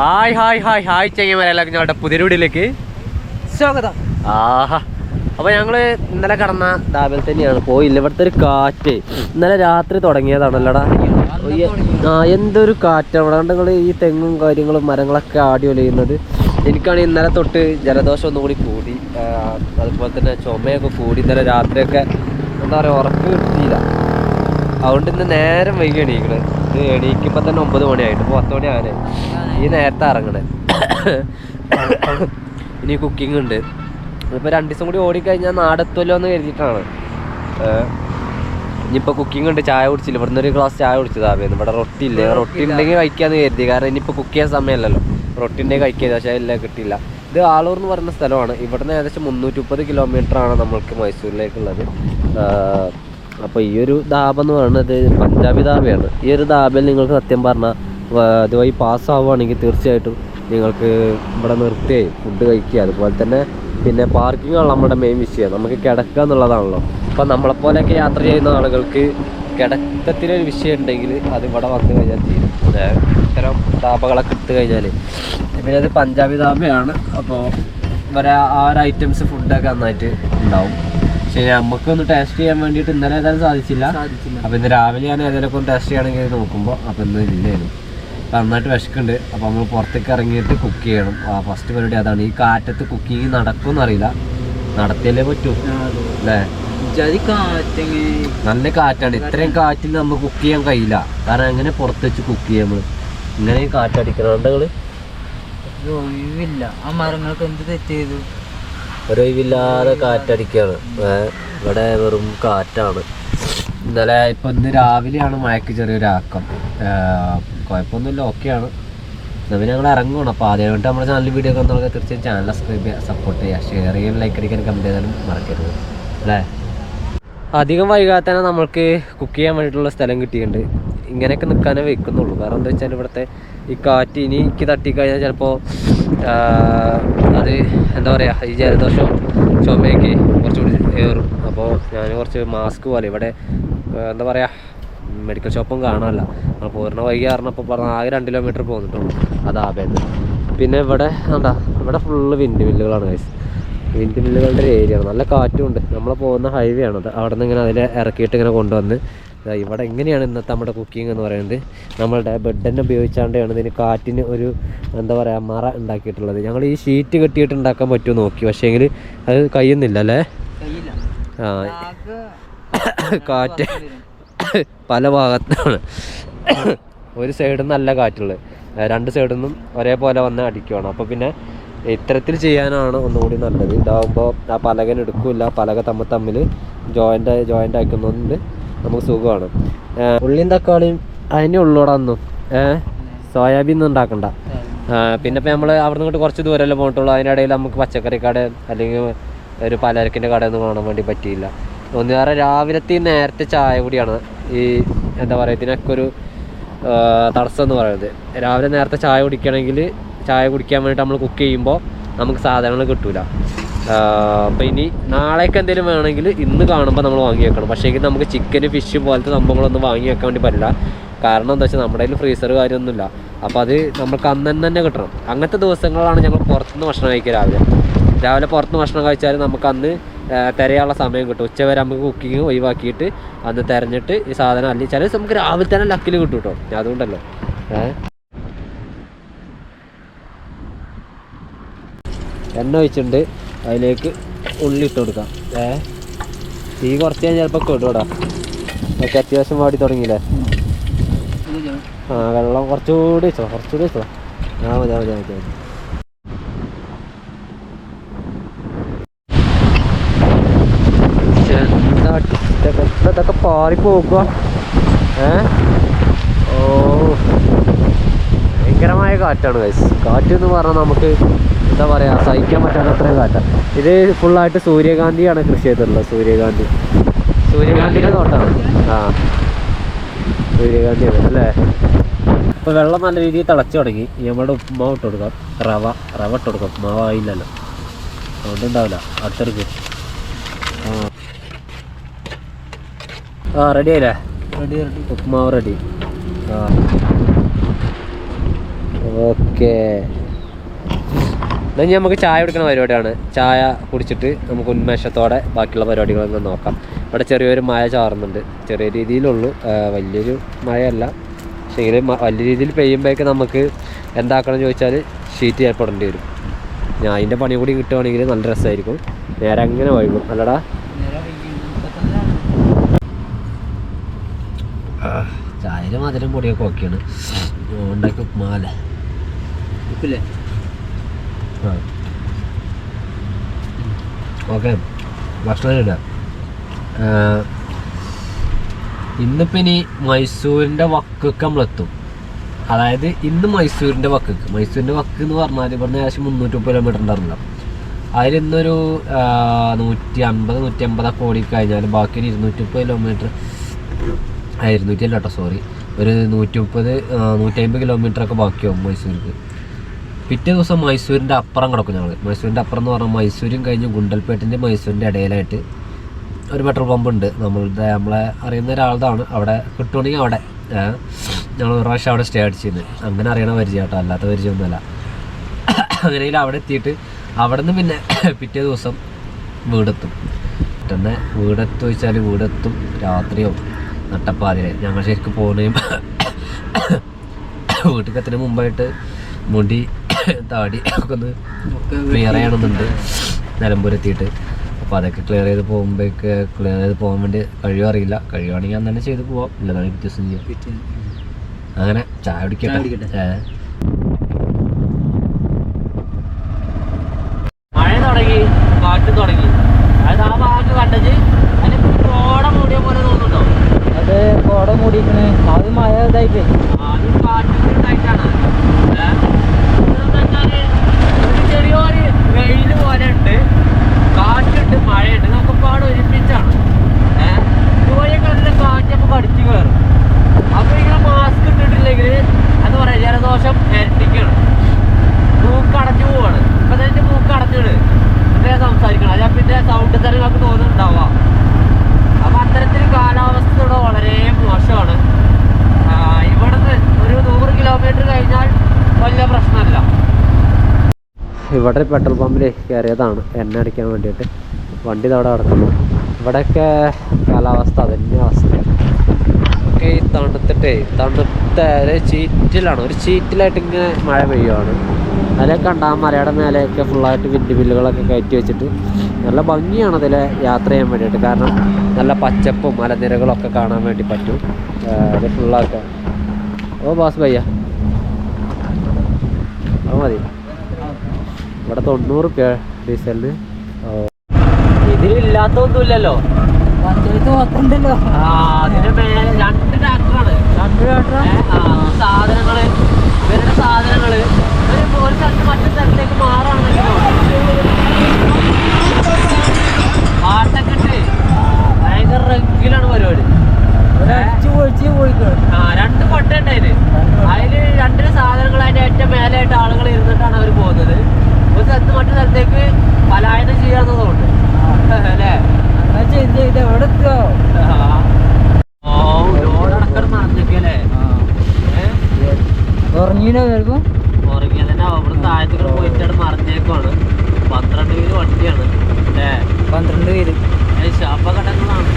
Hi hi hi hi ചെങ്ങന്മാരെല്ലാം ഞങ്ങളുടെ പുതിയ വീടിലേക്ക് സ്വാഗതം. ആഹാ. അപ്പോൾ ഞങ്ങൾ ഇന്നലെ കടന്ന ഡാബിൽ തന്നെയാണ്. പോയില്ല. ഇവിടുത്തെ ഒരു കാറ്റ് ഇന്നലെ രാത്രി തുടങ്ങിയതാണല്ലോടാ. ആ എന്തൊരു കാറ്റ്. അവിടെ നിങ്ങൾ ഈ തെങ്ങും കാര്യങ്ങളും മരങ്ങളൊക്കെ ആടി ഒലയുന്നത്. എനിക്കാണ് ഇന്നലെ തൊട്ട് ജലദോഷം ഒന്നുകൂടി കൂടി. കൂടി അതുപോലെ തന്നെ ചുമയൊക്കെ കൂടി. ഇന്നലെ രാത്രിയൊക്കെ എന്താ പറയുക ഉറപ്പ് കിട്ടിയില്ല. അതുകൊണ്ട് ഇന്ന് നേരം വൈകി എണീക്കണത് ഇത് തന്നെ ഒമ്പത് മണിയായിട്ട് ഇപ്പോൾ പത്ത് മണി ആകാനായി ഈ നേരത്തെ ഇറങ്ങണേ. ഇനി കുക്കിംഗ് ഉണ്ട്. ഇപ്പോൾ രണ്ട് ദിവസം കൂടി ഓടിക്കഴിഞ്ഞാൽ നാടെത്തുമല്ലോ എന്ന് കരുതിയിട്ടാണ്. ഇനിയിപ്പോൾ കുക്കിംഗ് ഉണ്ട്. ചായ കുടിച്ചില്ല. ഇവിടുന്ന് ഒരു ഗ്ലാസ് ചായ കുടിച്ചതായിരുന്നു ഇവിടെ റൊട്ടി ഇല്ല? റൊട്ടി ഉണ്ടെങ്കിൽ കഴിക്കാന്ന് കരുതി. കാരണം ഇനിയിപ്പോൾ കുക്ക് ചെയ്യാൻ സമയമല്ലല്ലോ. റൊട്ടി ഉണ്ടെങ്കിൽ കഴിക്കുക പക്ഷേ ഇല്ല കിട്ടില്ല ഇത് ആളൂർ എന്ന് പറയുന്ന സ്ഥലമാണ്. ഇവിടുന്ന് ഏകദേശം മുന്നൂറ്റി മുപ്പത് കിലോമീറ്റർ ആണ് നമ്മൾക്ക് മൈസൂരിലേക്കുള്ളത്. അപ്പോൾ ഈ ഒരു ധാബ എന്ന് പറയുന്നത് പഞ്ചാബി ധാബയാണ് ഈ ഒരു ധാബയിൽ നിങ്ങൾക്ക് സത്യം പറഞ്ഞാൽ അതുവഴി പാസ്സാവുകയാണെങ്കിൽ തീർച്ചയായിട്ടും നിങ്ങൾക്ക് ഇവിടെ നിർത്തി ഫുഡ് കഴിക്കുക. അതുപോലെ തന്നെ പിന്നെ പാർക്കിങ്ങാണ് നമ്മുടെ മെയിൻ വിഷയം. നമുക്ക് കിടക്കുക എന്നുള്ളതാണല്ലോ. അപ്പം നമ്മളെപ്പോലെയൊക്കെ യാത്ര ചെയ്യുന്ന ആളുകൾക്ക് കിടക്കത്തിലൊരു വിഷയം ഉണ്ടെങ്കിൽ അത് ഇവിടെ വന്നു കഴിഞ്ഞാൽ തീരും. ഇത്തരം ധാബകളൊക്കെ എടുത്തു കഴിഞ്ഞാൽ. പിന്നെ അത് പഞ്ചാബി ധാബയാണ് അപ്പോൾ ഇവരെ ആ ഒരു ഐറ്റംസ് ഫുഡൊക്കെ നന്നായിട്ട് ഉണ്ടാവും. പക്ഷേ നമുക്കൊന്ന് ടേസ്റ്റ് ചെയ്യാൻ വേണ്ടിയിട്ട് ഇന്നലെ ഏതായാലും സാധിച്ചില്ല. അപ്പൊ ഇന്ന് രാവിലെ ഞാൻ ഒന്ന് ടേസ്റ്റ് ചെയ്യണമെങ്കിൽ നോക്കുമ്പോൾ അപ്പോൾ ഇന്ന് ഇല്ലായിരുന്നു. നന്നായിട്ട് വിശക്കുണ്ട് അപ്പോൾ നമ്മൾ പുറത്തേക്ക് ഇറങ്ങിയിട്ട് കുക്ക് ചെയ്യണം. ആ ഫസ്റ്റ് പരിപാടി അതാണ്. ഈ കാറ്റത്ത് കുക്കിംഗ് നടക്കുമെന്ന് അറിയില്ല. നടത്തിയല്ലേ പറ്റൂ? അല്ലേ നല്ല കാറ്റാണ്. ഇത്രയും കാറ്റിൽ നമുക്ക് കുക്ക് ചെയ്യാൻ കഴിയില്ല. കാരണം എങ്ങനെ പുറത്ത് വെച്ച് കുക്ക് ചെയ്യാം നമ്മൾ ഇങ്ങനെ കാറ്റടിക്കണം നിങ്ങൾ ഒഴിവില്ല. ആ മരങ്ങൾക്ക് എന്ത് തെറ്റ് ചെയ്തു? ഒരൊഴിവില്ലാതെ കാറ്റടിക്കുകയാണ് ഇവിടെ വെറും കാറ്റാണ്. ഇന്നലെ ഇപ്പം ഇന്ന് രാവിലെയാണ് മഴയ്ക്ക് ചെറിയൊരാക്കം കുഴപ്പമൊന്നുമില്ല ഓക്കെയാണ്. എന്നാൽ ഞങ്ങൾ ഇറങ്ങണം അപ്പോൾ ആദ്യമായിട്ട് നമ്മുടെ ചാനൽ വീഡിയോ ഒക്കെ നമുക്ക് തീർച്ചയായും ചാനൽ സബ്സ്ക്രൈബ് ചെയ്യുക സപ്പോർട്ട് ചെയ്യുക ഷെയർ ചെയ്യാൻ ലൈക്ക് അടിക്കാൻ കമന്റ് ചെയ്താലും മറക്കരുത്. അല്ലേ? അധികം വൈകാതെ തന്നെ നമ്മൾക്ക് കുക്ക് ചെയ്യാൻ വേണ്ടിയിട്ടുള്ള സ്ഥലം കിട്ടിയിട്ടുണ്ട്. ഇങ്ങനെയൊക്കെ നിൽക്കാനേ വെക്കുന്നുള്ളൂ കാരണം എന്താ വെച്ചാൽ ഇവിടുത്തെ ഈ കാറ്റ് എനിക്ക് തട്ടിക്കഴിഞ്ഞാൽ ചിലപ്പോൾ അത് എന്താ പറയുക ഈ ജലദോഷം ചുമയൊക്കെ കുറച്ചുകൂടി ഏറും. അപ്പോൾ ഞാൻ കുറച്ച് മാസ്ക് പോലെ ഇവിടെ എന്താ പറയുക മെഡിക്കൽ ഷോപ്പും കാണാനല്ല. നമ്മൾ പൂർണ വൈകി പറഞ്ഞ ആകെ രണ്ട് കിലോമീറ്റർ പോകുന്നുള്ളൂ അത് ആബേന്ന് പിന്നെ ഇവിടെ എന്താ ഇവിടെ ഫുള്ള് വിൻഡ് മില്ലുകളാണ് ഗൈസ് വിൻഡ് മില്ലുകളുടെ ഒരു ഏരിയ ആണ്. നല്ല കാറ്റും ഉണ്ട്. നമ്മൾ പോകുന്ന ഹൈവേ ആണത്. അവിടെ നിന്ന് ഇങ്ങനെ അതിൽ ഇറക്കിയിട്ട് ഇങ്ങനെ കൊണ്ടുവന്ന് ഇവിടെ എങ്ങനെയാണ് ഇന്നത്തെ നമ്മുടെ കുക്കിംഗ് എന്ന് പറയുന്നത്? നമ്മളുടെ ബെഡ് തന്നെ ഉപയോഗിച്ചാണ്ടാണ് ഇതിന് കാറ്റിന് ഒരു എന്താ പറയുക മറ ഉണ്ടാക്കിയിട്ടുള്ളത്. ഞങ്ങൾ ഈ ഷീറ്റ് കെട്ടിയിട്ട് ഉണ്ടാക്കാൻ പറ്റുമോ നോക്കി. പക്ഷേങ്കിൽ അത് കഴിയുന്നില്ല അല്ലേ? ആ. കാറ്റ് പല ഭാഗത്താണ്. ഒരു സൈഡിൽ നല്ല കാറ്റുള്ളത്. രണ്ട് സൈഡിൽ നിന്നും ഒരേപോലെ വന്ന് അടിക്കുവാണ്. അപ്പോൾ പിന്നെ ഇത്തരത്തിൽ ചെയ്യാനാണ് ഒന്നുകൂടി നല്ലത്. ഇതാവുമ്പോൾ ആ പലകൻ എടുക്കില്ല. പലക തമ്മിൽ തമ്മിൽ ജോയിന്റ് ജോയിന്റ് ആക്കുന്നതുകൊണ്ട് നമുക്ക് സുഖമാണ്. ഉള്ളിയും തക്കാളിയും അതിനെ ഉള്ളോടാന്നു ഏഹ് സോയാബീൻ ഒന്നും ഉണ്ടാക്കണ്ട. പിന്നെ ഇപ്പം നമ്മൾ അവിടെ നിന്ന് കുറച്ച് ദൂരമല്ലേ പോയിട്ടുള്ളൂ അതിനിടയിൽ നമുക്ക് പച്ചക്കറി കട അല്ലെങ്കിൽ ഒരു പലചരക്കിന്റെ കടയൊന്നും കാണാൻ വേണ്ടി പറ്റിയില്ല. ഒന്ന് വേറെ രാവിലത്തെ നേരത്തെ ചായ കൂടിയാണ് ഈ എന്താ പറയുക ഇതിനൊക്കെ ഒരു തടസ്സം എന്ന് പറയുന്നത്. രാവിലെ നേരത്തെ ചായ കുടിക്കണമെങ്കിൽ ചായ കുടിക്കാൻ വേണ്ടിയിട്ട് നമ്മൾ കുക്ക് ചെയ്യുമ്പോൾ നമുക്ക് സാധനങ്ങൾ കിട്ടൂല. അപ്പോൾ ഇനി നാളേക്ക് എന്തെങ്കിലും വേണമെങ്കിൽ ഇന്ന് കാണുമ്പോൾ നമ്മൾ വാങ്ങി വെക്കണം. പക്ഷേ നമുക്ക് ചിക്കൻ ഫിഷ് പോലത്തെ സംഭവങ്ങളൊന്നും വാങ്ങി വെക്കാൻ വേണ്ടി പറ്റില്ല. കാരണം എന്താ വെച്ചാൽ നമ്മുടെ കയ്യിൽ ഫ്രീസർ കാര്യമൊന്നുമില്ല. അപ്പോൾ അത് നമുക്ക് അന്ന് തന്നെ കിട്ടണം. അങ്ങനത്തെ ദിവസങ്ങളാണ് ഞങ്ങൾ പുറത്തുനിന്ന് ഭക്ഷണം കഴിക്കുക രാവിലെ. രാവിലെ പുറത്തുനിന്ന് ഭക്ഷണം കഴിച്ചാൽ നമുക്ക് അന്ന് തിരയാനുള്ള സമയം കിട്ടും. ഉച്ച വരെ നമുക്ക് കുക്കിങ് ഒഴിവാക്കിയിട്ട് അന്ന് തിരഞ്ഞിട്ട് ഈ സാധനം അല്ലെങ്കിൽ ചില നമുക്ക് രാവിലെ തന്നെ ലക്കിൽ കിട്ടും കേട്ടോ. അതുകൊണ്ടല്ലോ. എണ്ണ ഒഴിച്ചിട്ടുണ്ട്. അതിലേക്ക് ഉള്ളി ഇട്ട് കൊടുക്കാം. ഏ? തീ കുറച്ച് കഴിഞ്ഞാൽ ചിലപ്പോൾ കേട്ടോടാ ഒക്കെ അത്യാവശ്യം വാടി തുടങ്ങിയില്ലേ? ആ വെള്ളം കുറച്ചുകൂടി വെച്ചോ കുറച്ചുകൂടി വെച്ചോ. ആ മതി മതി മതി മതി. ഇതൊക്കെ ഇതൊക്കെ പാറി പോകുക ഏ? ഓ. ഭയങ്കരമായ കാറ്റാണ് ഗൈസ് കാറ്റ് എന്ന് പറഞ്ഞാൽ നമുക്ക് എന്താ പറയുക സഹിക്കാൻ പറ്റാത്ത അത്രയും കാറ്റാണ് ഇത് ഫുള്ളായിട്ട് സൂര്യകാന്തിയാണ് കൃഷി ചെയ്തിട്ടുള്ളത് സൂര്യകാന്തി. സൂര്യകാന്തിയുടെ തോട്ടമാണ് ആ. സൂര്യകാന്തിയാണ് അല്ലേ? അപ്പോൾ വെള്ളം നല്ല രീതിയിൽ തിളച്ചു തുടങ്ങി. നമ്മുടെ ഉപ്പുമാവ് ഇട്ട് കൊടുക്കാം. റവ റവ ഇട്ട് കൊടുക്കാം. ഉപ്പുമാവ് ആയില്ലല്ലോ. അതുകൊണ്ട് ഉണ്ടാവില്ല അടുത്തെടുക്ക് ആ. ആ റെഡി ആയില്ലേ? റെഡി റെഡി ഉപ്പുമാവ് റെഡി ആ. ഓക്കെ. എന്നാൽ നമുക്ക് ചായ എടുക്കുന്ന പരിപാടിയാണ്. ചായ കുടിച്ചിട്ട് നമുക്ക് ഉന്മേഷത്തോടെ ബാക്കിയുള്ള പരിപാടികളൊക്കെ നോക്കാം. ഇവിടെ ചെറിയൊരു മഴ ചാറുന്നുണ്ട്. ചെറിയ രീതിയിലുള്ളൂ. വലിയൊരു മഴയല്ല. പക്ഷേ ഇങ്ങനെ വലിയ രീതിയിൽ പെയ്യുമ്പോഴേക്ക് നമുക്ക് എന്താക്കണം ചോദിച്ചാൽ ഷീറ്റ് ഏർപ്പെടേണ്ടി വരും. ഞാൻ അതിന്റെ പണി കൂടി കിട്ടുവാണെങ്കിൽ നല്ല രസമായിരിക്കും. നേരെ അങ്ങനെ വഴുകും അല്ലടാ. ചായയിലും മധുരം പൊടിയൊക്കെ ഓക്കെയാണ്. ഉണ്ടാക്കി ഉപ്പുമാല ഉപ്പില്ലേ? ഓക്കെ ഭക്ഷണം ഇട ഇന്നിപ്പോൾ ഇനി മൈസൂരിന്റെ വക്കൊക്കെ നമ്മളെത്തും. അതായത് ഇന്ന് മൈസൂരിന്റെ വക്കക്ക്. മൈസൂരിന്റെ വക്ക് എന്ന് പറഞ്ഞാൽ ഇവിടുന്ന് ഏകദേശം മുന്നൂറ്റി മുപ്പത് കിലോമീറ്റർ ഉണ്ടാവില്ല അതിൽ ഇന്നൊരു നൂറ്റി അമ്പത് നൂറ്റി കോടി കഴിഞ്ഞാൽ ബാക്കി ഒരു ഇരുന്നൂറ്റി മുപ്പത് കിലോമീറ്റർ ഇരുന്നൂറ്റി അല്ല കേട്ടോ സോറി ഒരു നൂറ്റി മുപ്പത് നൂറ്റി അമ്പത് കിലോമീറ്റർ ഒക്കെ ബാക്കിയാവും മൈസൂർക്ക്. പിറ്റേ ദിവസം മൈസൂരിന്റെ അപ്പുറം കിടക്കും ഞങ്ങൾ മൈസൂരിന്റെ അപ്പുറം എന്ന് പറഞ്ഞാൽ മൈസൂരും കഴിഞ്ഞ് ഗുണ്ടൽപേട്ടിന്റെ മൈസൂരിന്റെ ഇടയിലായിട്ട് ഒരു പെട്രോൾ പമ്പ് ഉണ്ട്. നമ്മളുടെ നമ്മളെ അറിയുന്ന ഒരാളതാണ്. അവിടെ കിട്ടുവാണെങ്കിൽ അവിടെ. ഞങ്ങൾ ഒരു പ്രാവശ്യം അവിടെ സ്റ്റേ അടിച്ചിരുന്നു. അങ്ങനെ അറിയണ പരിചയം കേട്ടോ. അല്ലാത്ത പരിചയമൊന്നുമല്ല. അങ്ങനെയിൽ അവിടെ എത്തിയിട്ട് അവിടെ നിന്ന് പിന്നെ പിറ്റേ ദിവസം വീടെത്തും. തന്നെ വീടെത്തു വെച്ചാൽ വീടെത്തും. രാത്രിയോ നട്ടപ്പാതിരെ ഞങ്ങൾ ശരിക്കും പോകുന്നതും വീട്ടിൽ എത്തുന്നതിന് മുമ്പായിട്ട് മുടി താടി ഒക്കെ ഒന്ന് ക്ലിയർ ചെയ്യണമെന്നുണ്ട്. നിലമ്പൂർ എത്തിയിട്ട്. അപ്പോൾ അതൊക്കെ ക്ലിയർ ചെയ്ത് പോകുമ്പോഴേക്ക് ക്ലിയർ ചെയ്ത് പോകാൻ വേണ്ടി കഴിയോ അറിയില്ല. കഴിയുവാണെങ്കിൽ അന്ന് തന്നെ ചെയ്ത് പോവാം. ഇല്ലതാണെങ്കിൽ വ്യത്യാസം ചെയ്യാം. അങ്ങനെ ചായ ചായ കുടിക്കട്ടെ കുടിക്കട്ടെ. ഏ. മഴ തുടങ്ങി കാറ്റ് തുടങ്ങി അതായത് ആ ഭാഗത്ത് കണ്ടത് അതിന് കോട മൂടിയ പോലെ തോന്നുന്നുണ്ടോ അത് കോട മൂടിക്കണേ അത് മഴ ഇതായിട്ടേ ആദ്യം കാറ്റ് ഉണ്ടായിട്ടാണ് ഏ? ഇതെന്താ വെച്ചാൽ ഒരു ചെറിയൊരു വെയിൽ പോലെ ഉണ്ട് കാറ്റുണ്ട് മഴയുണ്ട് ഇതൊക്കെ പാട് ഒരുമിച്ചാണ് ഏഹ് ഇതുവഴിയൊക്കെ നല്ല കാറ്റ് നമുക്ക് അടിച്ചു കയറും അപ്പൊ ഇങ്ങനെ മാസ്ക് ഇട്ടിട്ടില്ലെങ്കിൽ എന്താ പറയാ ജലദോഷം ഇരട്ടിക്കാണ് മൂക്ക് അടഞ്ഞു പോവാണ് ഇപ്പൊ തന്നെ മൂക്ക് അടഞ്ഞിട് എന്താ സംസാരിക്കണം അതാ പിന്നെ സൗണ്ട് തന്നെ നമുക്ക് തോന്നുന്നുണ്ടാവുക അപ്പൊ അത്തരത്തിൽ കാലാവസ്ഥ ഇവിടെ വളരെ മോശമാണ് ആ, ഇവിടുന്ന് ഒരു നൂറ് കിലോമീറ്റർ കഴിഞ്ഞാൽ വലിയ പ്രശ്നമല്ല ഇവിടെ പെട്രോൾ പമ്പിൽ കയറിയതാണ്. എണ്ണ അടിക്കാൻ വേണ്ടിയിട്ട്. വണ്ടി അവിടെ കിടക്കുന്നു. ഇവിടെയൊക്കെ കാലാവസ്ഥ അതന്നെ അവസ്ഥയാണ് ഒക്കെ ഈ തണുത്തിട്ടേ തണുത്ത ഒരു ചീറ്റിലാണ്. ഒരു ചീറ്റിലായിട്ട് ഇങ്ങനെ മഴ പെയ്യുവാണ്. അതിലൊക്കെ കണ്ട ആ മലയുടെ മേലെയൊക്കെ ഫുള്ളായിട്ട് വിൻഡ് ബില്ലുകളൊക്കെ കയറ്റി വെച്ചിട്ട് നല്ല ഭംഗിയാണ് അതിൽ യാത്ര ചെയ്യാൻ വേണ്ടിയിട്ട്. കാരണം നല്ല പച്ചപ്പും മലനിരകളൊക്കെ കാണാൻ വേണ്ടി പറ്റും. അത് ഫുള്ളാക്കാം ഓ ബാസ് ഭയ്യ അത് മതി. ഇവിടെ തൊണ്ണൂറ് റുപ്യ ഡീസലിന് ഇതിലില്ലാത്തൊന്നുമില്ലല്ലോ. പഞ്ചായത്ത് അതിന്റെ മേലെ രണ്ട് ട്രാക്ടറാണ് രണ്ട് കേട്ടോ സാധനങ്ങൾ. ഇവരുടെ സാധനങ്ങൾ. ഒരു ഒരു സ്ഥലത്ത് മറ്റു സ്ഥലത്തേക്ക് മാറാണെങ്കിലോ പാട്ടൊക്കെ ഇട്ട് ഭയങ്കര റെഗിലാണ് പരിപാടി. രണ്ട് കൊട്ട ഉണ്ടായിന് അതിൽ. രണ്ടിന് സാധനങ്ങൾ അതിന്റെ ഏറ്റവും മേലായിട്ട് ആളുകൾ ഇരുന്നിട്ടാണ് അവർ പോകുന്നത്. ഒരു സ്ഥലത്ത് മറ്റു സ്ഥലത്തേക്ക് പലായനം ചെയ്യാവുന്നതുകൊണ്ട് അല്ലേ? അങ്ങനെ ചെയ്ത് ചെയ്ത് എവിടെ എത്തുക ഓ ലോഡടക്കം നടന്നേക്കല്ലേ ഉറങ്ങിനോ ചിലപ്പോ ഉറങ്ങിയതന്നെ അവിടെ താഴത്തേക്ക് പോയിട്ട് മറിഞ്ഞേക്കുവാണ്. പന്ത്രണ്ട് പേര് വണ്ടിയാണ്. അല്ലേ? പന്ത്രണ്ട് പേര്. ശാപഘടങ്ങളാണ് കാണുന്നത്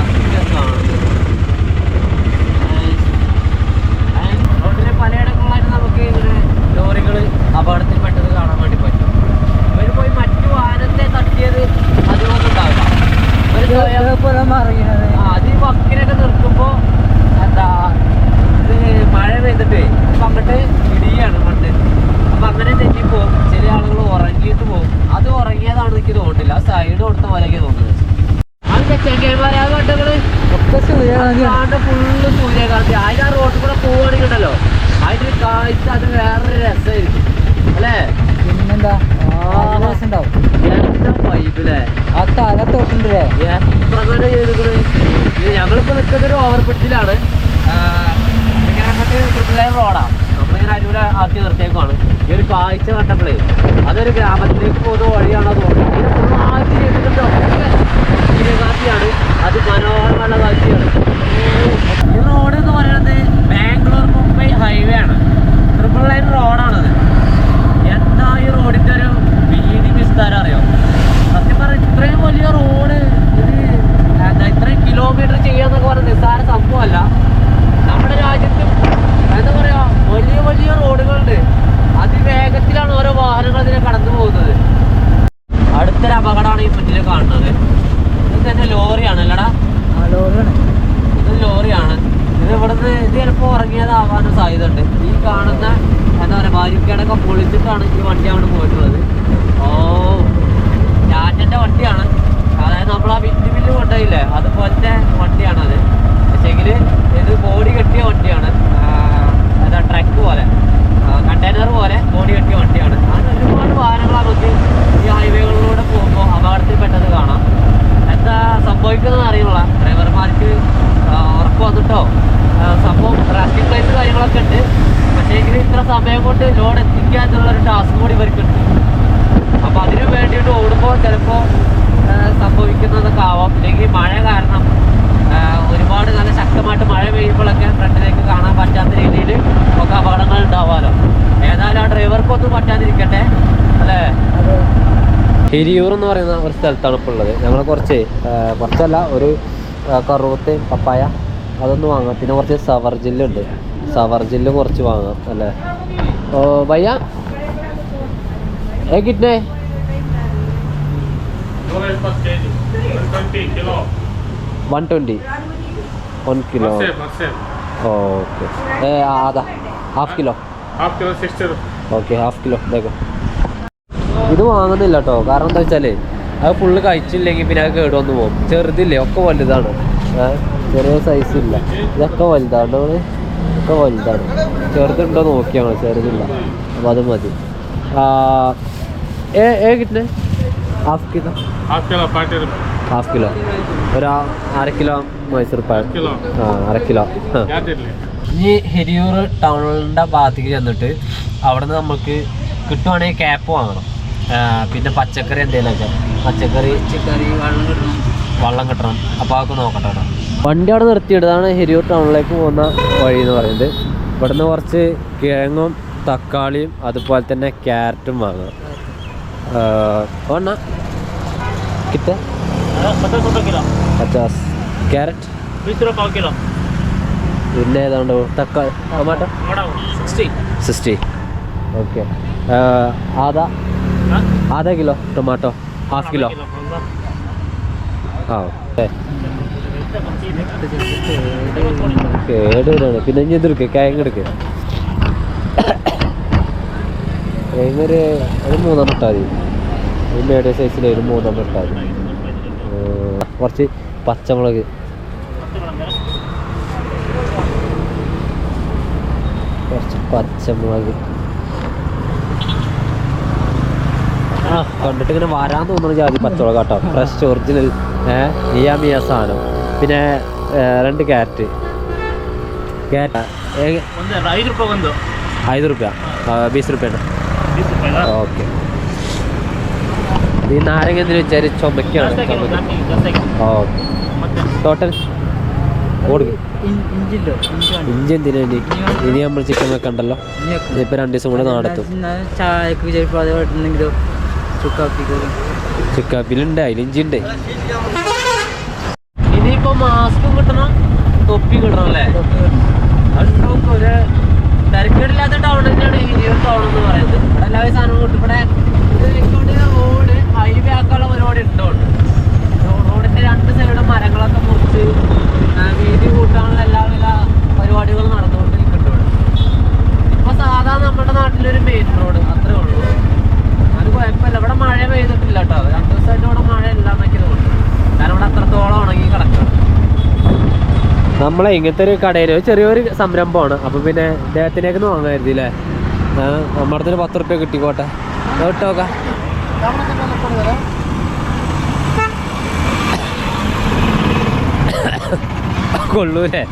ലൈൻ റോഡാണ് നമ്മളിങ്ങനെ അരൂര് ആക്കി നിർത്തിയേക്കുവാണ്. ഈ ഒരു കാഴ്ച കണ്ടപ്പോഴേ അതൊരു ഗ്രാമത്തിലേക്ക് പോകുന്ന വഴിയാണോ തോന്നുന്നത്. ആഴ്ച ചെയ്തിട്ടുണ്ടോ. അത് അതിമനോഹരമായ കാഴ്ചയാണ്. ഈ റോഡ് എന്ന് പറയുന്നത് ബാംഗ്ലൂർ മുംബൈ ഹൈവേ ആണ്. ട്രിപ്പിൾ ലൈൻ റോഡാണത് എന്താ ഈ റോഡിന്റെ ഒരു വീതി വിസ്താരം അറിയോ? സത്യം പറഞ്ഞാൽ ഇത്രയും വലിയ റോഡ് ഇത് എന്താ ഇത്രയും കിലോമീറ്റർ ചെയ്യാന്നൊക്കെ പറഞ്ഞ നിസ്സാര സംഭവമല്ല. നമ്മുടെ രാജ്യത്തും എന്താ പറയാ വലിയ വലിയ റോഡുകളുണ്ട്. അതിവേഗത്തിലാണ് ഓരോ വാഹനങ്ങൾ ഇതിനെ കടന്നു പോകുന്നത്. അടുത്തൊരു അപകടമാണ് ഈ മുന്നിൽ കാണുന്നത്. ഇത് തന്നെ ലോറിയാണ് അല്ലടാ? ലോറിയാണ്. ഇത് ലോറിയാണ്. ഇത് ഇവിടുന്ന് ഇത് ചിലപ്പോൾ ഉറങ്ങിയതാവാനും സാധ്യത ഉണ്ട് ഈ കാണുന്ന എന്താ പറയാ വാരിക്കടൊക്കെ പൊളിച്ചിട്ടാണ് ഈ വണ്ടി അവിടെ പോയിട്ടുള്ളത്. ഓ ടാറ്റന്റെ വണ്ടിയാണ്. അതായത് നമ്മൾ ആ വിറ്റ് ബില്ല് കൊണ്ടുപോയില്ലേ? അതുപോലത്തെ വണ്ടിയാണത്. പക്ഷേങ്കിൽ ഇത് ബോഡി കെട്ടിയ വണ്ടിയാണ്. എന്താ ട്രക്ക് പോലെ. കണ്ടെയ്നർ പോലെ ബോഡി കെട്ടിയ വണ്ടിയാണ്. അങ്ങനെ ഒരുപാട് വാഹനങ്ങൾ നമുക്ക് ഈ ഹൈവേകളിലൂടെ പോകുമ്പോൾ അപകടത്തിൽപ്പെട്ടത് കാണാം. എന്താ സംഭവിക്കുന്നത് അറിയില്ല. ഡ്രൈവർമാർക്ക് ഉറപ്പ് വന്നിട്ടോ? സംഭവം റെസ്റ്റിംഗ് പ്ലേസ് കാര്യങ്ങളൊക്കെ ഉണ്ട്. പക്ഷേ എങ്കിൽ ഇത്ര സമയം കൊണ്ട് ലോഡ് എത്തിക്കുക എന്നുള്ളൊരു ടാസ്ക് കൂടി ഇവർക്കുണ്ട്. അപ്പോൾ അതിനു വേണ്ടിയിട്ട് ഓടുമ്പോൾ ചിലപ്പോൾ സംഭവിക്കുന്നതൊക്കെ ആവാം. അല്ലെങ്കിൽ മഴ കാരണം ഒരുപാട് നല്ല ശക്തമായിട്ട് മഴ പെയ്യുമ്പോഴൊക്കെ ഫ്രണ്ടിലേക്ക് കാണാൻ പറ്റാത്ത രീതിയിൽ ഒക്കെ അപകടങ്ങൾ ഉണ്ടാവാമല്ലോ ഏതായാലും ആ ഡ്രൈവർക്കൊന്നും പറ്റാതിരിക്കട്ടെ അല്ലേ? ഹിരിയൂർ എന്ന് പറയുന്ന ഒരു സ്ഥലത്താണ് ഇപ്പോൾ ഉള്ളത്. ഞങ്ങൾ കുറച്ച് കുറച്ചല്ല ഒരു കറുവത്ത് പപ്പായ അതൊന്ന് വാങ്ങാം. പിന്നെ കുറച്ച് സവർ ജില്ലുണ്ട്. സവർ ജില്ല് കുറച്ച് വാങ്ങാം അല്ലേ? ഓ ഭയ്യ? ഏ കിട്ടേ one twenty one kilo okay അതാ. Half kilo okay half kilo ഇതേക്കോ. ഇത് വാങ്ങുന്നില്ല കേട്ടോ കാരണം എന്താ വെച്ചാൽ അത് ഫുള്ള് കഴിച്ചില്ലെങ്കിൽ പിന്നെ അത് കേടുവന്ന് പോകും. ചെറുതില്ലേ ഒക്കെ വലുതാണ്. ചെറിയ സൈസ് ഇല്ല. ഇതൊക്കെ വലുതാണ് ഒക്കെ വലുതാണ്. ചെറുതുണ്ടോ നോക്കിയാണ് ചെറുതില്ല. അപ്പം അത് മതി. ഏ ഏ കിട്ടുന്നത് ഹാഫ് കിലോ ഹാഫ് കിലോ പാട്ടി ഹാഫ് കിലോ ഒരു അര കിലോ മൈസൂർ പഴം. അര കിലോ ഇനി ഹെരിയൂർ ടൗണിന്റെ ഭാഗത്തേക്ക് ചെന്നിട്ട് അവിടെ നിന്ന് നമുക്ക് കിട്ടുവാണെങ്കിൽ ക്യാപ്പ് വാങ്ങണം. പിന്നെ പച്ചക്കറി എന്തെങ്കിലുമൊക്കെ പച്ചക്കറി പച്ചക്കറി വെള്ളം കിട്ടണം. വെള്ളം കിട്ടണം. അപ്പോൾ അതൊക്കെ നോക്കട്ടെ കേട്ടോ. വണ്ടി അവിടെ നിർത്തിയിട്ടതാണ് ഹെരിയൂർ ടൗണിലേക്ക് പോകുന്ന വഴി എന്ന് പറയുന്നത്. ഇവിടുന്ന് കുറച്ച് കിഴങ്ങും തക്കാളിയും അതുപോലെ തന്നെ ക്യാരറ്റും വാങ്ങാം ഓണ കിട്ടാം પચાસ રૂપિયા કિલો પચાસ કેરેટ વીસ പിന്നെ ഏതാണ്ട് തക്കാളി ടൊമാറ്റോ? സിക്സ്റ്റി. ഓക്കെ. ആധ ആധ കിലോ ടൊമാറ്റോ? Half kilo? ആ ഓക്കെ. കേടുവരാണ് പിന്നെ ഇനി ഇതെടുക്കുക കേങ്ങ എടുക്ക് കേങ്ങര് ഒരു മൂന്നാം മുട്ടാതി മതി. ഈ സൈസിൽ ഒരു മൂന്നാം മുട്ടാതി കുറച്ച് പച്ചമുളക്. കുറച്ച് പച്ചമുളക്. ആ കണ്ടിട്ട് ഇങ്ങനെ വരാൻ തോന്നുന്ന ജാതി പച്ചമുളക് കേട്ടോ. ഫ്രഷ് ഒറിജിനൽ നിയാമിയ സാധനം. പിന്നെ രണ്ട് ക്യാരറ്റ് ക്യാരറ്റ് ഐదు റുപ്യ ബീസ് റുപ്യ ഓക്കെ. അത് ഈ നാരങ്ങ എന്ന് വെച്ചാൽ ചുമക്കാണ് ഓക്കെ. ടോട്ടൽ ഇനി നമ്മൾ ചിക്കൻ വെക്കണ്ടല്ലോ ഇനിയിപ്പോ രണ്ടു ദിവസം കൂടെ നടത്തും. ചുക്കാപ്പിലുണ്ട് അതിൽ ഇഞ്ചി ഉണ്ട്. ഇനിയിപ്പോ മാസ്കും കിട്ടണം തൊപ്പി കിട്ടണം അല്ലേ? തിരക്കേടില്ലാത്ത ടൗൺ തന്നെയാണ് ഈ ടൗൺ എന്ന് പറയുന്നത്. എല്ലാവരും എല്ലാ സാധനവും കിട്ടും ഇവിടെ. റോഡ് പരിപാടി ഉണ്ടോണ്ട് റോഡിന്റെ രണ്ട് സൈഡും മരങ്ങളൊക്കെ മുറിച്ച് വീതി കൂട്ടാനുള്ള എല്ലാവിധ പരിപാടികളും നടന്നുകൊണ്ടിരിക്കുന്നുണ്ട് ഇവിടെ. ഇപ്പൊ സാധാ നമ്മുടെ നാട്ടിലൊരു മെയിൻ റോഡ് അത്രേ ഉള്ളൂ. അത് കുഴപ്പമില്ല. ഇവിടെ മഴ പെയ്തിട്ടില്ല കേട്ടോ. രണ്ടു ദിവസമായിട്ട് ഇവിടെ മഴ ഇല്ല തോന്നുന്നു. കാരണം ഇവിടെ അത്രത്തോളം ഉണങ്ങി കിടക്കണം നമ്മളെ ഇങ്ങനത്തെ ഒരു കടയിൽ ചെറിയൊരു സംരംഭമാണ്. അപ്പൊ പിന്നെ ഇദ്ദേഹത്തിനേക്ക് വാങ്ങായിരുന്നു അല്ലേ നമ്മുടെ അടുത്തൊരു പത്ത് റുപ്യ കിട്ടിക്കോട്ടെ. കേട്ടോക്ക കൊള്ളൂലേ?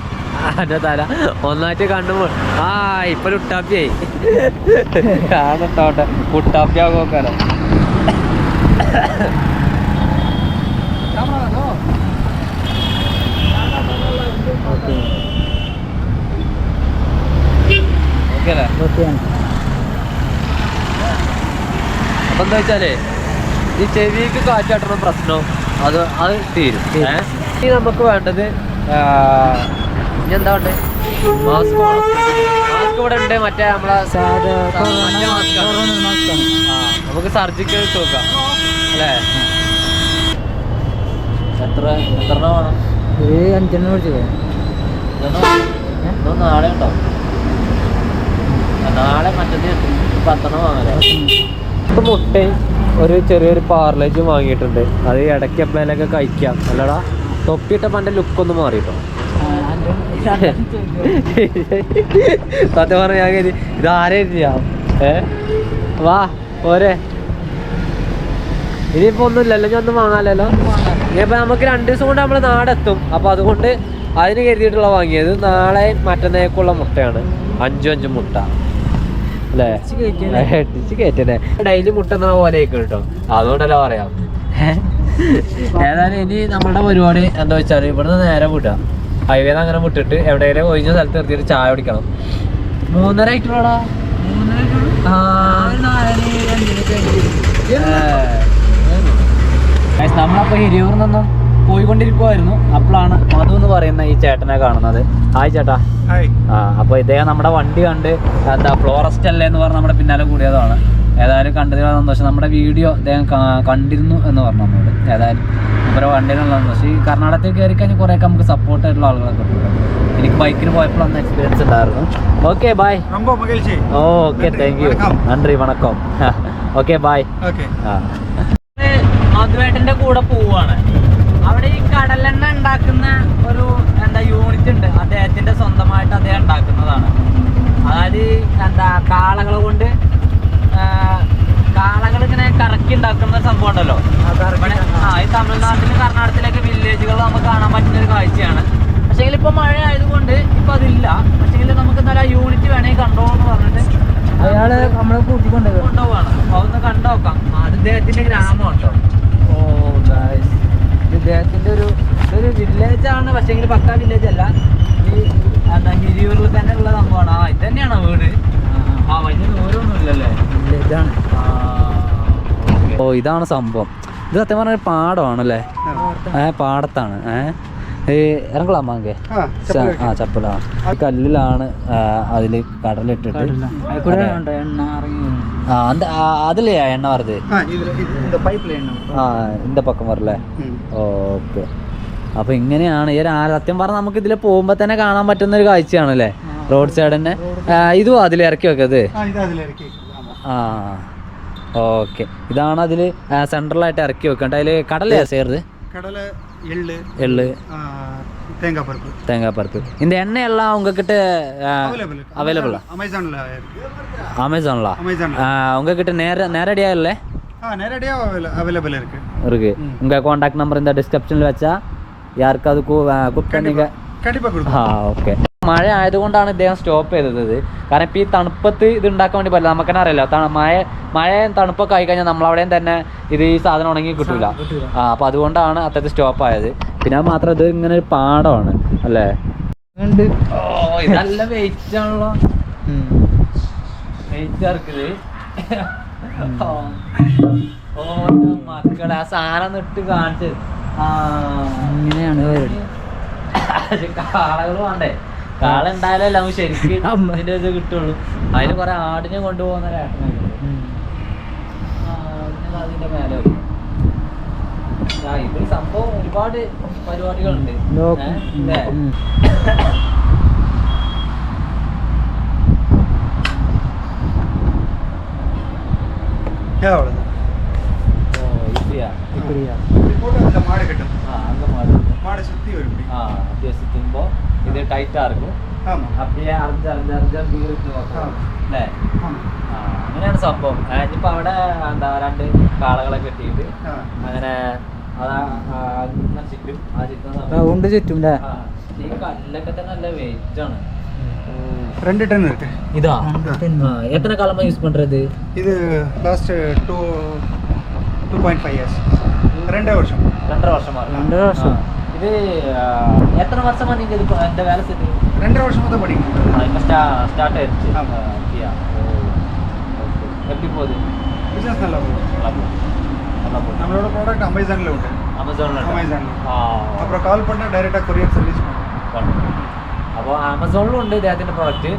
അന്റെ തല? ഒന്നായിട്ട് കണ്ടുമ്പോൾ ആ ഇപ്പൊ കുട്ടാപ്പിയായി കാണത്തോട്ടെ കുട്ടാപ്പിയാകോക്കാലോ ഓക്കെ. ഓക്കെയാണ്. അപ്പൊ എന്താ വെച്ചാലേ ഈ ചെവിക്ക് കാറ്റാട്ടുന്ന പ്രശ്നം അത് അത് തീരും. ഏഹ് ഇനി നമുക്ക് വേണ്ടത് ഇനി എന്താ വേണ്ടത് മാസ്ക് മാസ്ക് ഇവിടെ ഉണ്ട്. മറ്റേ നമ്മളെ മറ്റേ നമുക്ക് സർജിക്കൽ നോക്കാം. അല്ലേ? എത്ര എത്ര വേണം? ഒരു അഞ്ചെണ്ണം മേടിച്ചോ ഇതെണ്ണം വേണം? ഇതൊന്നും നാളെ ഉണ്ടോ? നാളെ മറ്റേ പത്തെണ്ണം വാങ്ങാലോ ഇപ്പൊ മുട്ടയും ഒരു ചെറിയൊരു പാർലേജും വാങ്ങിയിട്ടുണ്ട്. അത് ഇടയ്ക്ക് എപ്പോഴേലൊക്കെ കഴിക്കാം. അല്ലടാ തൊപ്പിയിട്ട പണ്ട് ലുക്കൊന്നും മാറിയിട്ടോ സത്യം പറഞ്ഞ ഞാൻ ഇത് ആരെയും ഏ? വാ പോരെ. ഇനിയിപ്പോ ഒന്നുമില്ലല്ലോ ഞാൻ ഒന്നും വാങ്ങാലല്ലോ ഇനിയിപ്പോ നമുക്ക് രണ്ട് ദിവസം കൊണ്ട് നമ്മൾ നാടെത്തും. അപ്പൊ അതുകൊണ്ട് അതിന് കരുതിയിട്ടുള്ള വാങ്ങിയത് നാളെ മറ്റന്നേക്കുള്ള മുട്ടയാണ്. അഞ്ചു അഞ്ചു മുട്ട. അല്ലേ? അടിച്ച് കയറ്റല്ലേ ഡെയിലി മുട്ടുന്ന പോലെ കേട്ടോ. അതുകൊണ്ടല്ല പറയാം. ഏതായാലും ഇനി നമ്മുടെ പരിപാടി എന്താ വെച്ചാൽ ഇവിടുന്ന് നേരെ വിടുക. ഹൈവേ അങ്ങനെ വിട്ടിട്ട് എവിടെയെങ്കിലും ഒഴിഞ്ഞ സ്ഥലത്ത് നിർത്തിയിട്ട് ചായ കുടിക്കണം. മൂന്നര ആയിട്ടുള്ളടാ? നമ്മളപ്പോ ഹിരിയൂർ നിന്നും പോയിക്കൊണ്ടിരിക്കുവായിരുന്നു. അപ്പോഴാണ് മധു എന്ന് പറയുന്ന ഈ ചേട്ടനെ കാണുന്നത്. ഹായ് ചേട്ടാ. ആ അപ്പോൾ ഇദ്ദേഹം നമ്മുടെ വണ്ടി കണ്ട് എന്താ ഫ്ലോറസ്റ്റ് അല്ലേ എന്ന് പറഞ്ഞ നമ്മുടെ പിന്നാലെ കൂടിയതാണ്. ഏതായാലും കണ്ടതിനുള്ള സന്തോഷം. നമ്മുടെ വീഡിയോ അദ്ദേഹം കണ്ടിരുന്നു എന്ന് പറഞ്ഞു നമ്മളോട്. ഏതായാലും നമ്മുടെ വണ്ടിയിലുള്ള സന്തോഷം. ഈ കർണാടകത്തിൽ കയറി കഴിഞ്ഞാൽ കുറേയൊക്കെ നമുക്ക് സപ്പോർട്ട് ആയിട്ടുള്ള ആളുകളൊക്കെ കിട്ടും എനിക്ക് ബൈക്കിന് പോയപ്പോഴാണ് എക്സ്പീരിയൻസ് ഉണ്ടായിരുന്നു. Okay bye okay thank you നന്ദി വണക്കം ഓക്കെ ബായ് ആ. മധുവേട്ടന്റെ കൂടെ പോവുകയാണ് അവിടെ ഈ കടലെണ്ണ ഉണ്ടാക്കുന്ന ഒരു എന്താ യൂണിറ്റ് ഉണ്ട്. അദ്ദേഹത്തിന്റെ സ്വന്തമായിട്ട് അദ്ദേഹം ഉണ്ടാക്കുന്നതാണ്. അതായത് എന്താ കാളകൾ കൊണ്ട് കാളകൾ ഇങ്ങനെ കറക്കി ഉണ്ടാക്കുന്ന സംഭവം ഉണ്ടല്ലോ. ആ ഈ തമിഴ്നാട്ടിലും കർണാടകത്തിലൊക്കെ വില്ലേജുകൾ നമുക്ക് കാണാൻ പറ്റുന്ന ഒരു കാഴ്ചയാണ്. പക്ഷേ ഇപ്പൊ മഴ ആയതുകൊണ്ട് ഇപ്പൊ അതില്ല. പക്ഷേ നമുക്ക് ആ യൂണിറ്റ് വേണേ കണ്ടോ എന്ന് പറഞ്ഞിട്ട് അയാൾ നമ്മളെ കൂട്ടിക്കൊണ്ടുപോകണം അപ്പൊ അതൊന്ന് കണ്ടോക്കാം അത് ഇദ്ദേഹത്തിന്റെ ഗ്രാമം ഗായ്സ് ഇദ്ദേഹത്തിന്റെ ഒരു ഒരു വില്ലേജ് ആണ് പക്ഷെങ്കിൽ പക്കാ വില്ലേജ് അല്ല. ഈ എന്താ ഹിരിയൂരിൽ തന്നെ ഉള്ള സംഭവമാണ്. ആ ഇത് തന്നെയാണോ വീട്? ആ വലിയ ദൂരമൊന്നും ഇല്ലല്ലേ ഇതാണ് ആ, ഓ ഇതാണ് സംഭവം. ഇത് സത്യം പറഞ്ഞ പാടമാണല്ലേ? ഏ പാടത്താണ്. ഏ മാങ്ങേ ആ ചപ്പലാണ് കല്ലിലാണ് അതിൽ കടലിട്ടിട്ട്. അതിൽക്കൂടെ ഉണ്ടോ എണ്ണ ഇറങ്ങി ആ அந்த അതിലേ എണ്ണ വരുത് ஆ இதுல இது இந்த பைப்ல என்ன ആ இந்த പക്കം വരല്ലേ ம். ഓക്കെ അപ്പൊ ഇങ്ങനെയാണ് ഈ ഒരു ആ- സത്യം പറഞ്ഞാൽ നമുക്ക് ഇതിൽ പോകുമ്പോ തന്നെ കാണാൻ പറ്റുന്ന ഒരു കാഴ്ചയാണല്ലേ റോഡ് സൈഡ് തന്നെ ആ, ഇതും അതിൽ ഇറക്കി വെക്കത് ஆ இது அதுல இருக்கு ஆமா ആ ഓക്കെ ഇതാണ് അതിൽ സെൻട്രലായിട്ട് ഇറക്കി വെക്കേണ്ടത് അതിൽ കടലേ ചേർത് கடலை எள்ளு എള്ള് ஆ, தேங்காய் பருப்பு தேங்காய் இந்த எண்ணெய் எல்லாம் உங்ககிட்ட அவைலபிள் available ஆ? அமேசான்ல இருக்கு அமேசான்ல அமேசான்ல உங்ககிட்ட நேர நேரடியாக இல்லை ஆ நேரடியா அவைலபிள் இருக்கு இருக்கு உங்கள் காண்டாக்ட் நம்பர் இந்த டிஸ்கிரிப்ஷனில் വെച്ചാൽ யாருக்காவது கூ குக் பண்ணிக்க கண்டிப்பா ആ கொடுப்போம் ഓക്കെ മഴ ആയതുകൊണ്ടാണ് ഇദ്ദേഹം സ്റ്റോപ്പ് ചെയ്തത് ഇത് കാരണം ഇപ്പം ഈ തണുപ്പത്ത് ഇത് ഉണ്ടാക്കാൻ വേണ്ടി പറ്റില്ല നമുക്ക് തന്നെ അറിയില്ല തണു- മഴ മഴയും തണുപ്പൊക്കെ ആയി കഴിഞ്ഞാൽ നമ്മളവിടെയും തന്നെ ഇത് ഈ സാധനം ഉണങ്ങി കിട്ടൂല ആ അപ്പം അതുകൊണ്ടാണ് അത്തരത്തിൽ സ്റ്റോപ്പ് ആയത് പിന്നെ അത് മാത്രം ഇത് ഇങ്ങനെ ഒരു പാടമാണ് അല്ലേ? നല്ല വെയിറ്റ് ആണല്ലോ. വെയിറ്റ് ഇറക്കുന്നത് ഓ മക്കളെ ആ സാധനം ഇട്ട് കാണിച്ചു. ആ. ഇങ്ങനെയാണ് കാളകൾ വേണ്ടേ? കാള ഉണ്ടായാലേ നമുക്ക് ശരിക്കും ഇതിന്റെ ഇത് കിട്ടുള്ളൂ. അതിന് കൊറേ ആടിനെ കൊണ്ടുപോകുന്ന ഒരേട്ടനുണ്ട്. അതിന്റെ മേലെ വെക്കും. ആ, ഇത് സംഭവം ഒരുപാട് പരിപാടികളുണ്ട് ഏ? ഇല്ലേ? அவ்வளோதான் ഓ, இப்படியா? இப்படி போட்டு அதில் மாடு கட்டும் ആ, அங்க மாடு இருக்கு. மாடை சுற்றி வரும் இப்படி ആ அப்படியே சுத்தும்போ இது டைட்டா இருக்கும் ஆமாம் அப்படியே அரைஞ்சு அரைஞ்சு அரைஞ்ச് அப்படி ഇട്ട് നോക്കാം. ആ. അല്ലേ ஆமாம் ആ, അങ്ങനെയാണ് സംഭവം ആ, ഇനിയിപ്പോ അവിടെ എന്താ രണ്ട് കാളകളെ കെട്ടിയിട്ട് ஆ അങ്ങനെ ഉണ്ട് ചുറ്റും അല്ലേ ரெண்டு டன் இருக்கு இதா எத்தனை காலமா யூஸ் பண்றது இது last two two point five years ரெண்டரை வருஷம் ரெண்டரை வருஷமா ரெண்டரை வருஷம் இது எத்தனை வருஷமா நீங்க இது இந்த வேலை செய்து ரெண்டரை வருஷமா தான் படிக்கணும் இப்போ ஸ்டா ஸ்டார்ட் ஆயிடுச்சு அப்படியா எப்படி போகுது பிஸ்னஸ் நல்லா போகுது நல்லா போகுது ನಮ್ಮೋಡ പ്രോഡക്റ്റ് ಅಮೆಝಾನಲ್ಲಿ ಉಂಟು ಅಮೆಝಾನ್ കാൽ പണ്ട ഡയറക്റ്റ് കൊറിയർ സർവീസ് അപ്പോൾ ആമസോണിലും ഉണ്ട് ഇദ്ദേഹത്തിന്റെ product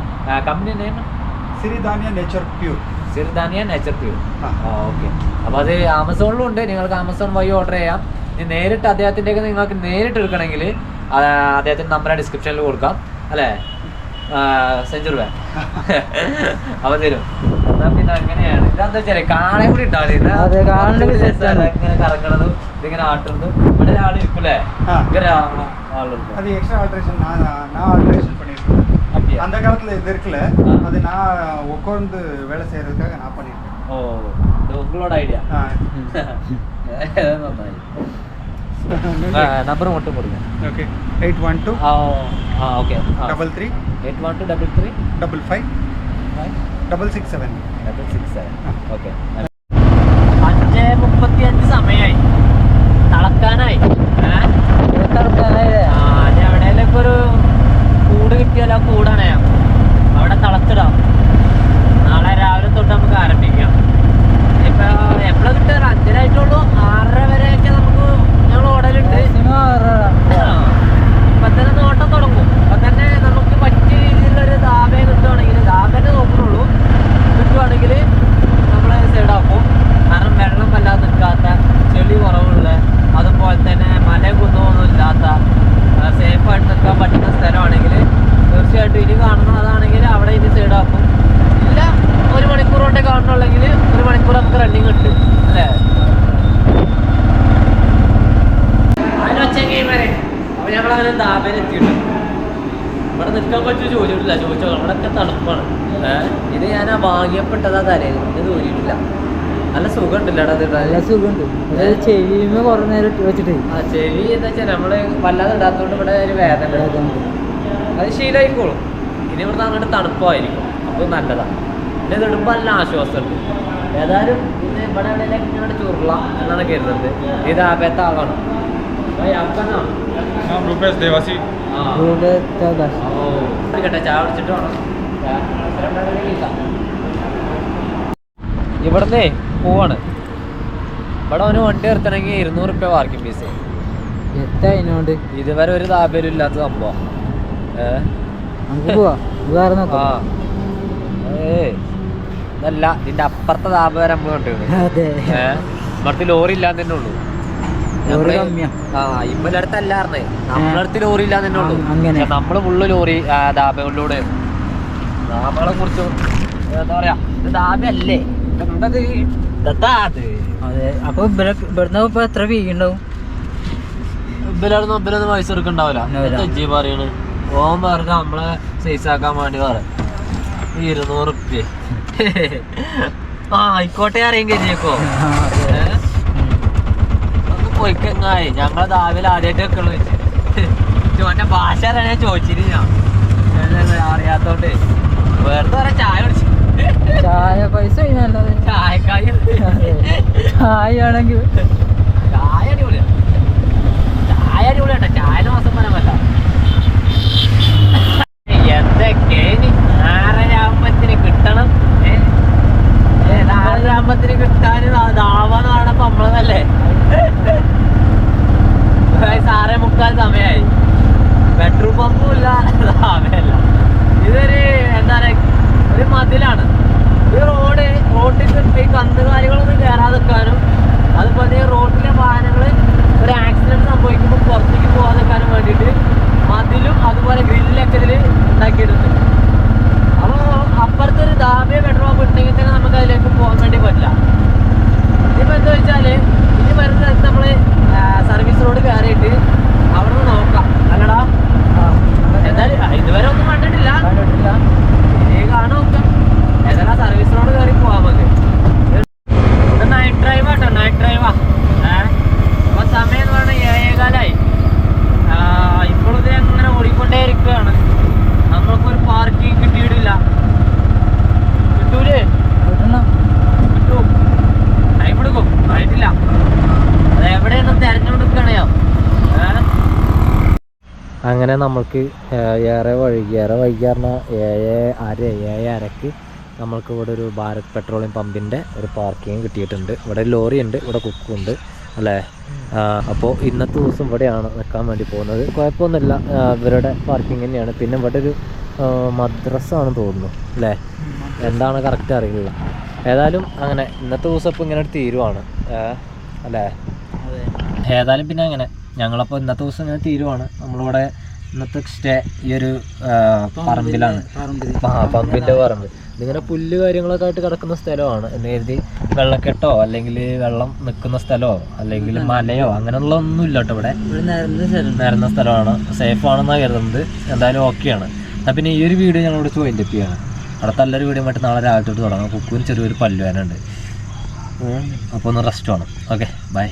company name Siridhanya nature pure Siridhanya nature pure okay അപ്പോൾ അത് ആമസോണിലും ഉണ്ട് നിങ്ങൾക്ക് ആമസോൺ വഴി ഓർഡർ ചെയ്യാം. ഇനി നേരിട്ട് അദ്ദേഹത്തിന്റെ നിങ്ങൾക്ക് നേരിട്ട് എടുക്കണമെങ്കിൽ അദ്ദേഹത്തിന്റെ നമ്പർ ഡിസ്ക്രിപ്ഷനിൽ കൊടുക്കാം. അല്ലേ? സെഞ്ചുറി അപ്പോൾ തരും. എന്നാൽ പിന്നെ അങ്ങനെയാണ്. എന്താന്ന് വെച്ചാല് കാണാൻ കൂടി കറങ്ങണതും ഇതിങ്ങനെ ആട്ടുന്നതും ഇവിടെ ആള് ഇരിക്കൂലേ ഇങ്ങനെ ആളുണ്ട് அது எக்ஸ்ட்ரா ஆல்ட்ரேஷன் நான் நான் ஆல்ட்ரேஷன் பண்ணியிருக்கேன் அப்படியா அந்த காலத்தில் இது இருக்குல்ல அது நான் உட்கார்ந்து வேலை செய்யறதுக்காக நான் பண்ணியிருக்கேன் ഓ ഇത് ഉങ്ങളോട് ഐഡിയ ஆ, നന്നായി നമ്പർ മൊത്തം കൊടുക്ക ஓகே எயிட் ஒன் டூ ആ okay double three eight one two double three double five five double six seven. Double six seven. Ah. Okay. ഞങ്ങളങ്ങനെ ദാബേൽ എത്തിയിട്ടുണ്ട്? ഇവിടെ നിൽക്കാൻ പറ്റുമോ ചോദിച്ചിട്ടില്ല ചോദിച്ചോ അവിടെയൊക്കെ തണുപ്പാണ്. ഇത് ഞാൻ ആ വാങ്ങിയപ്പെട്ടതാ തലേന്ന്. ഇത് തോന്നിയിട്ടില്ല നല്ല സുഖമുണ്ടല്ലോ അത് നല്ല സുഖമുണ്ട്. ഇത് ചെവിയുമ്പോ കുറെ നേരം ഇട്ട് വെച്ചിട്ട്. ആ ചെവി എന്താ വെച്ചാൽ നമ്മൾ വല്ലാതെ ഇടാത്തോണ്ട് ഇവിടെ ഒരു വേദന. അത് ശീലമായിക്കോളും ഇനി ഇവിടുന്ന് അങ്ങോട്ട് തണുപ്പായിരിക്കും. അപ്പോൾ നല്ലതാണ് പിന്നെ ഇത് ഇടുമ്പോൾ നല്ല ആശ്വാസമുണ്ട്. ഏതായാലും ഇന്ന് ഇവിടെ എവിടെയെങ്കിലും ഇങ്ങനെ ചുരുളാം എന്നാണ് കരുതുന്നത്. ഇത് ആപത്തെ ഇവിടെ എത്താതാ. ഓ കേട്ടെ ചായ കുടിച്ചിട്ട് ഇവിടുന്ന് പോവാണ്. ഇവിടെ അവന് വണ്ടി നിർത്തണമെങ്കിൽ ഇരുന്നൂറ് റുപ്യ പാർക്കിംഗ് ഫീസ് എത്താ അതിനോണ്ട് ഇതുവരെ ഒരു താല്പര്യം ഇല്ലാത്ത സംഭവം. ഇതല്ല ഇതിന്റെ അപ്പുറത്തെ താപ വരെ നമ്മൾ ഏഹ് ഇവിടുത്തെ ലോറി ഇല്ലാന്ന് തന്നെ ഉള്ളൂ. ലോറി നമ്മളടുത്ത് ഇല്ല അങ്ങനെ. നമ്മൾ ഫുള്ള് ലോറി ദാബകളിലൂടെ ദാബകളെ കുറിച്ച് എന്താ പറയാ? ഇത് ദാബയല്ലേ? എന്തത്? അത്? അപ്പൊ ഇവിടെ ഇവിടുന്ന് ഇപ്പൊ എത്ര ഫീ ഉണ്ടാവും ഇബിലൊന്നും പൈസ എടുക്കണ്ടാവില്ല ജി പറയണ്. ഓൻ പറഞ്ഞ നമ്മളെ സൈസ് ആക്കാൻ വേണ്ടി പറ. ഇരുന്നൂറ് റുപ്യ ആ ആയിക്കോട്ടെ അറിയാം. ഒന്ന് പോയിക്കങ്ങായി? ഞങ്ങൾ ദാവിലെ ആദ്യമായിട്ട് വെക്കണു വെച്ച് മറ്റേ ഭാഷ അറിയാൻ ചോദിച്ചിട്ട് ഞാൻ. അറിയാത്തോണ്ട്. വെറുതെ പറയാ ചായ കുടിച്ചു. ചായ പൈസ ചായക്കായ. ചായ ആണെങ്കിൽ. ചായ അടിപൊളിയാ. ചായ അടിപൊളിയാട്ടോ. ചായ മാസം പരമല്ല എന്തൊക്കെ ആറര ആകുമ്പത്തിന്? ആകുമ്പത്തിന് കിട്ടാൻ ദാവാന്ന് പറഞ്ഞപ്പോ നമ്മളതല്ലേ? സാറേ മുക്കാൽ സമയായി. പെട്രോൾ പമ്പും ഇല്ല ദാവയല്ല ഇതൊരു എന്താ പറയാ ഒരു മതിലാണ്. ഈ റോഡ് റോഡിൽ ഈ കന്നുകാലികളൊന്നും കയറാതെ നിൽക്കാനും അതുപോലെ ഈ റോഡിലെ വാഹനങ്ങൾ ഒരു ആക്സിഡന്റ് സംഭവിക്കുമ്പോൾ പുറത്തേക്ക് പോകാതെ നിൽക്കാനും വേണ്ടിയിട്ട് മതിലും അതുപോലെ ഗ്രില്ലൊക്കെ ഇതിൽ ഉണ്ടാക്കിയിട്ടുണ്ട്. അപ്പോൾ അപ്പുറത്തെ ഒരു ദാബിയ പെട്രോൾ പമ്പ് ഉണ്ടെങ്കിൽ തന്നെ നമുക്ക് അതിലേക്ക് പോകാൻ വേണ്ടി പറ്റില്ല ഇനിയിപ്പോൾ എന്താ വെച്ചാൽ ഇനി വരുന്ന സ്ഥലത്ത് നമ്മൾ സർവീസ് റോഡ് കയറിയിട്ട് അവിടെ നിന്ന് നോക്കാം അല്ലടാ എന്തായാലും ആ, ഇതുവരെ ഒന്നും കണ്ടിട്ടില്ല ഇനി കാണാൻ നോക്കാം ഏതായാലും സർവീസ് റോഡ് കയറി പോവാം നമുക്ക് ഇത് നൈറ്റ് ഡ്രൈവ് ആട്ടോ നൈറ്റ് ഡ്രൈവാ ഏഹ് അപ്പൊ സമയം എന്ന് പറഞ്ഞാൽ ഏഴേകാലായി ഇപ്പോഴും ഇത് അങ്ങനെ ഓടിക്കൊണ്ടേ ഇരിക്കുകയാണ് നമ്മൾക്കൊരു പാർക്കിംഗ് കിട്ടിയിട്ടില്ല കിട്ടൂലേ കിട്ടും ടൈം എടുക്കും ആയിട്ടില്ല അത് എവിടെയാണ് തെരഞ്ഞെടുക്കണോ ഏഹ് അങ്ങനെ നമ്മൾക്ക് ഏഹ്, ഏറെ വൈകി ഏറെ വൈകി പറഞ്ഞാൽ ഏഴ് അര ഏഴ് അരക്ക് നമ്മൾക്ക് ഇവിടെ ഒരു ഭാരത് പെട്രോളിയം പമ്പിന്റെ ഒരു പാർക്കിംഗ് കിട്ടിയിട്ടുണ്ട്. ഇവിടെ ലോറി ഉണ്ട് ഇവിടെ കുക്കുണ്ട് അല്ലേ? അപ്പോൾ ഇന്നത്തെ ദിവസം ഇവിടെയാണ് നിൽക്കാൻ വേണ്ടി പോകുന്നത്. കുഴപ്പമൊന്നുമില്ല. ഇവരുടെ പാർക്കിംഗ് തന്നെയാണ്. പിന്നെ ഇവിടെ ഒരു മദ്രസ ആണെന്ന് തോന്നുന്നു അല്ലേ? എന്താണ് കറക്റ്റ് അറിയില്ല. ഏതായാലും അങ്ങനെ ഇന്നത്തെ ദിവസം ഇപ്പോൾ ഇങ്ങനെ ഒരു തീരുവാണ്. അല്ലേ? ഏതായാലും പിന്നെ അങ്ങനെ. ഞങ്ങളപ്പോൾ ഇന്നത്തെ ദിവസം ഇങ്ങനെ തീരുവാണ്. നമ്മളിവിടെ ഇന്നത്തെ സ്റ്റേ ഈ ഒരു പറമ്പിലാണ്. പമ്പിന്റെ പറമ്പ്. ഇതിങ്ങനെ പുല്ല് കാര്യങ്ങളൊക്കെ ആയിട്ട് കിടക്കുന്ന സ്ഥലമാണ്. എന്ന് കരുതി വെള്ളക്കെട്ടോ അല്ലെങ്കിൽ വെള്ളം നിൽക്കുന്ന സ്ഥലമോ അല്ലെങ്കിൽ മലയോ അങ്ങനെയുള്ള ഒന്നും ഇല്ല കേട്ടോ ഇവിടെ നിരന്ന സ്ഥലമാണ്. സേഫ് ആണെന്നാണ് കരുതുന്നത്. എന്തായാലും ഓക്കെയാണ് എന്നാൽ പിന്നെ ഈ ഒരു വീഡിയോ ഞങ്ങളോട് ചോയിന്റ് അപ്പ് ചെയ്യാണ്. അടുത്ത നല്ലൊരു വീഡിയോ നാളെ രാവിലെ തൊട്ട് തുടങ്ങാം. കുക്കുവിന് ചെറിയൊരു പല്ലുവേനുണ്ട് അപ്പോൾ ഒന്ന് റെസ്റ്റ് വേണം. Okay bye